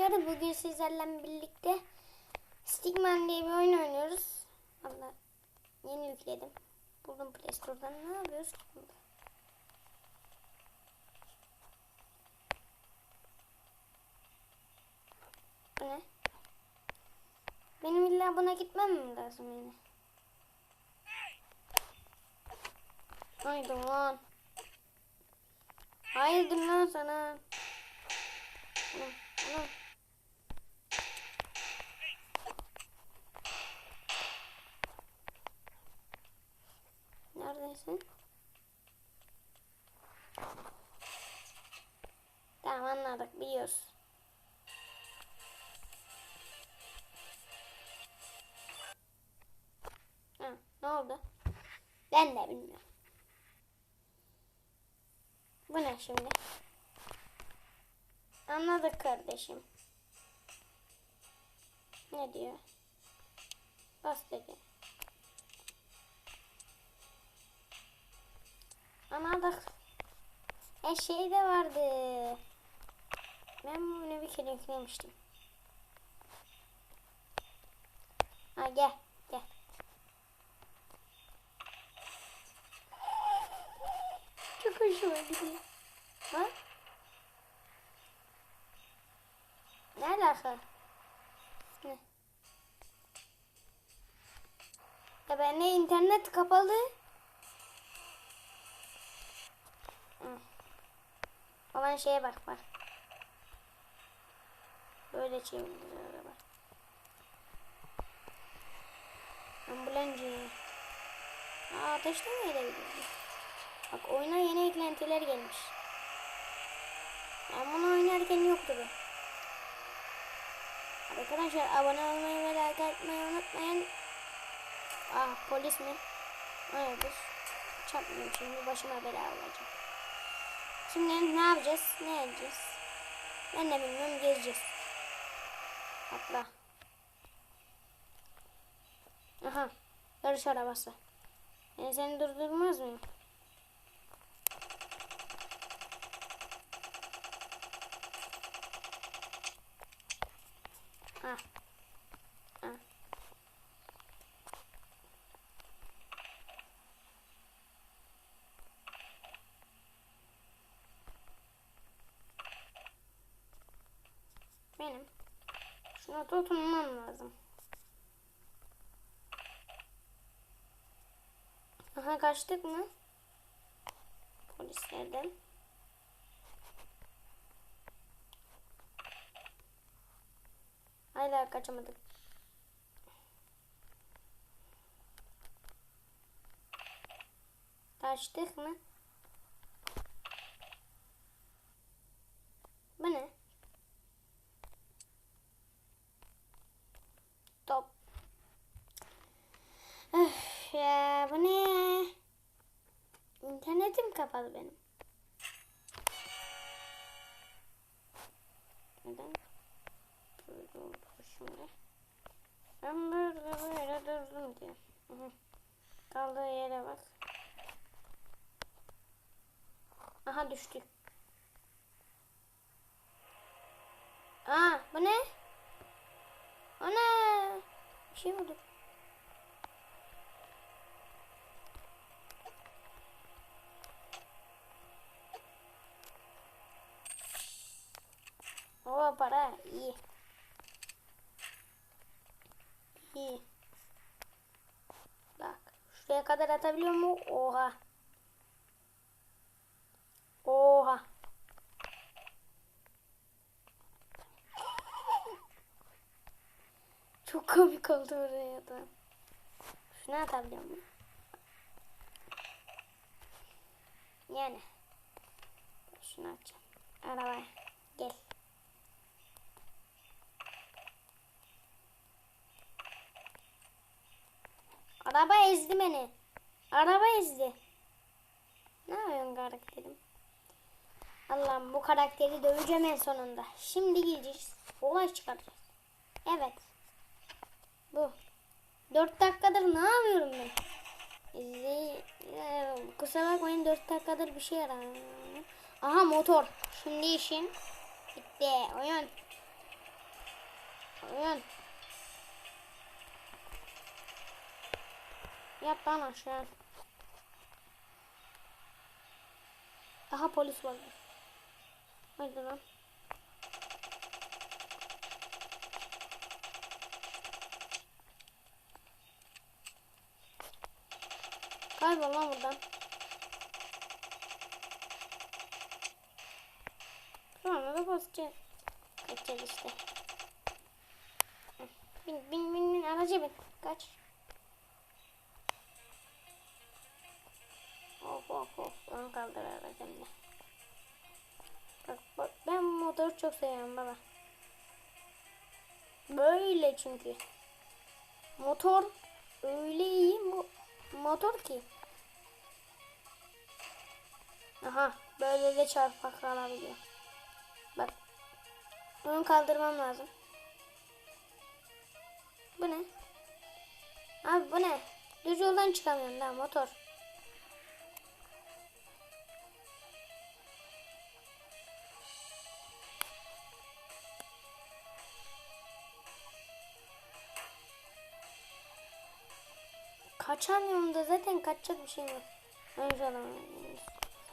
arkadaşlar. Bugün sizlerle birlikte Stickman diye bir oyun oynuyoruz. Valla yeni yükledim. Buldum Play Store'dan. Ne yapıyoruz ne? Benim illa buna gitmem mi lazım yine? Haydi lan. Hayırdır lan sana? Anam, anam. Biliyoruz. Ha, ne oldu? Ben de bilmiyorum. Bu ne şimdi? Anladık kardeşim. Ne diyor? Bas dedi. Anladık. E şey de vardı. Ben bunu bir kere yüklemiştim. Ha gel. Çok hoşuma gidiyor. Ha? Ne alaka? Ne? Ya ben ne internet kapalı? Olan şeye bak bak. Böyle çeviriyor araba. Ambulancı. Aa ateşte mi edebiliyor? Bak oyuna yeni eklentiler gelmiş. Ben bunu oynarken yoktu bu. Arkadaşlar abone olmayı ve like atmayı unutmayın. Ah polis mi? Hayırdır? Çarpmayayım şimdi başıma bela olacak. Şimdi ne yapacağız? Ne edeceğiz? Ben de bilmiyorum gezeceğiz. Atla. Aha. Yarış arabası. Ben seni durdurmaz mıyım? Ah. Ah. Benim şuna tutunmam lazım. Aha kaçtık mı? Polislerden. Hala kaçamadık. Kaçtık mı? Bu ne? Top. Öf ya bu ne? İnternetim kapalı benim. Neden? Böyle oldu şimdi. Ben böyle böyle durdum diye. Kaldığı yere bak. Aha düştük. Aa bu ne? O ne? Bir şey oldu. Kadar atabiliyor mu? Oha. Oha. Çok komik oldu oraya da. Şunu atabiliyor mu? Yani. Şunu atacağım. Arabaya. Gel. Araba ezdi beni. Araba ezdi. Ne yapıyorsun karakterim? Allah'ım bu karakteri döveceğim en sonunda. Şimdi gideceğiz. Olay çıkaracağız. Evet. Bu. Dört dakikadır ne yapıyorum ben? İzle, e, kusura bakmayın dört dakikadır bir şey aramıyorum. Aha motor. Şimdi işin bitti. Oyun. Oyun. Yap lan aşağı. Aha polis var. Hadi lan. Kaybol lan buradan. Sonra da basacağız. Kaçacağız işte. Bin bin bin bin araca bin. Kaç. Çok seviyorum baba. Böyle çünkü. Motor öyle iyi bu motor ki. Aha böyle de çarpak alabiliyor. Bak. Ön kaldırmam lazım. Bu ne? Abi bu ne? Düz yoldan çıkamıyorum daha motor. Kaçamıyorum da zaten kaçacak bir şey yok. Önce alamıyorum.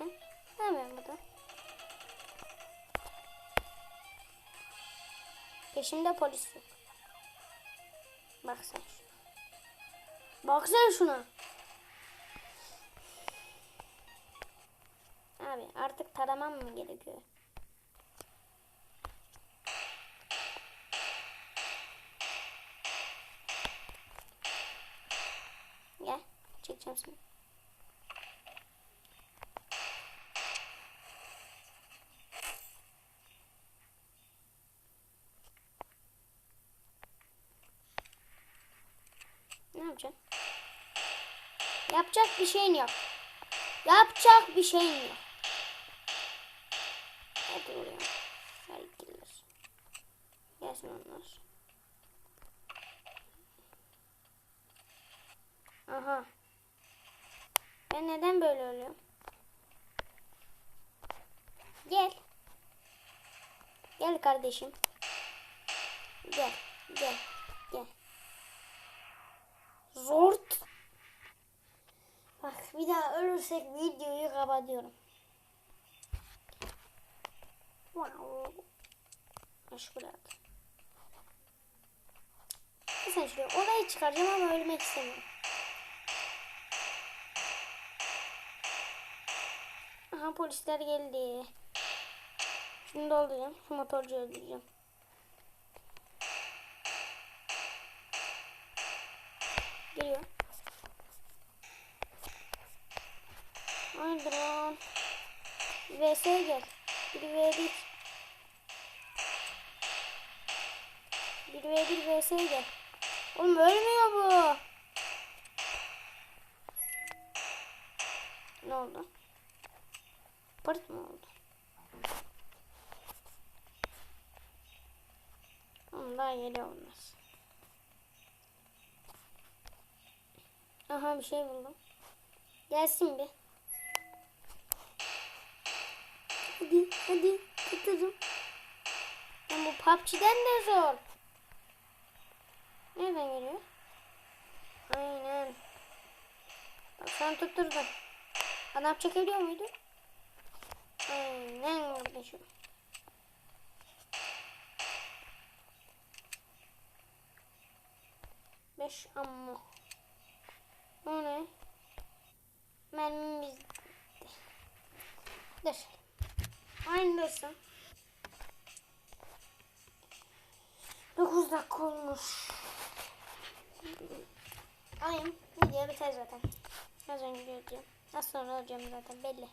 Ne yapıyorsun burada? Peşimde polis yok. Bak şuna. Bak şuna. Abi artık taramam mı gerekiyor? Çekeceğim seni. Ne yapacaksın? Yapacak bir şeyin yok. Yapacak bir şeyin yok. Hadi oraya. Herkiller. Gelsin onlar. Aha. Ben neden böyle ölüyorum? Gel. Gel kardeşim. Gel. Gel. Gel. Zort. Bak bir daha ölürsek videoyu kapatıyorum. Wow. Hoş buraya. Sen şuraya olayı çıkaracağım ama ölmek istemiyorum. Aha polisler geldi. Şimdi dolduracağım. Şu motorcuyu öldüreceğim. Geliyor. Haydi lan. VS gel. Bir V1. Bir V1 VS gel. Oğlum ölmüyor bu. Ne oldu? Pırt mı oldu? Daha geliyor olmaz. Aha bir şey buldum. Gelsin bir. Hadi hadi tutalım. Lan bu PUBG'den de zor. Nereden geliyor? Aynen. Bak sen tutturdun. Adam çekebiliyor muydu? Aynen kardeşim. Beş amma. O ne? Mermimiz bitti. Dur. Aynı dursun. 9 dakika olmuş. Alayım. Video biter zaten. Az önce göreceğim. Az sonra olacağım zaten belli.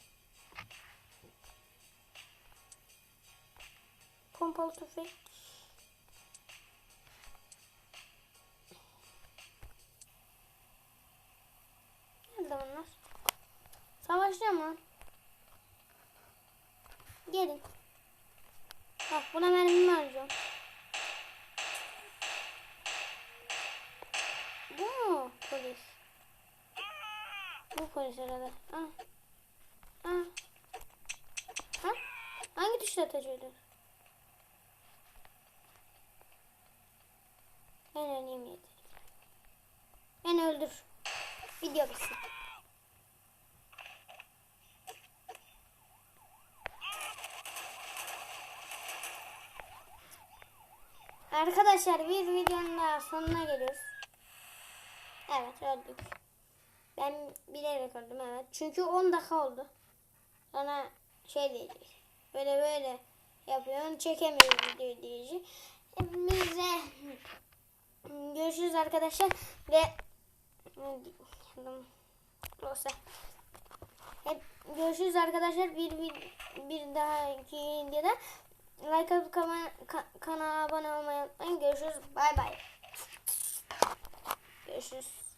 Pompalı tüfek. Nerede bunlar? Savaşacağım lan. Gelin. Bak buna mermimi harcıyorum. Bu mu polis? Bu polis herhalde. Ah. Ah. Ha? Hangi tuşla atacıydı? Oynayayım yeter. Beni öldür. Video bitsin. Arkadaşlar bir videonun daha sonuna geliyoruz. Evet öldük. Ben bilerek öldüm evet. Çünkü 10 dakika oldu. Sonra şey diyecek. Böyle böyle yapıyorsun çekemiyoruz video diyecek. Görüşürüz arkadaşlar ve Olsa. Hep görüşürüz arkadaşlar. Bir bir, bir dahaki videoda like atıp kana- ka- kanala abone olmayı unutmayın. Görüşürüz. Bay bay. Görüşürüz.